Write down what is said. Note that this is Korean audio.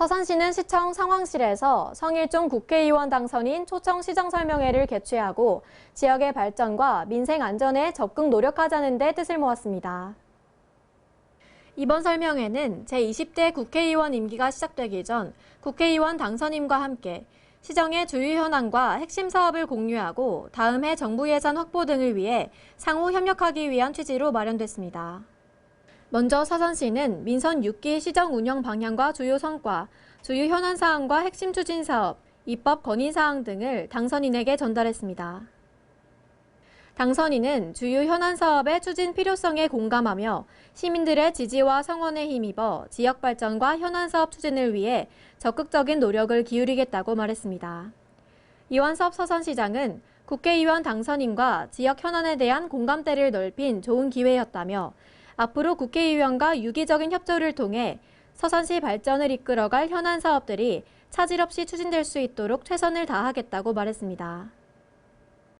서산시는 시청 상황실에서 성일종 국회의원 당선인 초청 시정 설명회를 개최하고 지역의 발전과 민생 안전에 적극 노력하자는 데 뜻을 모았습니다. 이번 설명회는 제20대 국회의원 임기가 시작되기 전 국회의원 당선인과 함께 시정의 주요 현안과 핵심 사업을 공유하고 다음 해 정부 예산 확보 등을 위해 상호 협력하기 위한 취지로 마련됐습니다. 먼저 서산시는 민선 6기 시정 운영 방향과 주요 성과, 주요 현안 사항과 핵심 추진 사업, 입법 건의 사항 등을 당선인에게 전달했습니다. 당선인은 주요 현안 사업의 추진 필요성에 공감하며 시민들의 지지와 성원에 힘입어 지역 발전과 현안 사업 추진을 위해 적극적인 노력을 기울이겠다고 말했습니다. 이완섭 서산시장은 국회의원 당선인과 지역 현안에 대한 공감대를 넓힌 좋은 기회였다며 앞으로 국회의원과 유기적인 협조를 통해 서산시 발전을 이끌어갈 현안 사업들이 차질 없이 추진될 수 있도록 최선을 다하겠다고 말했습니다.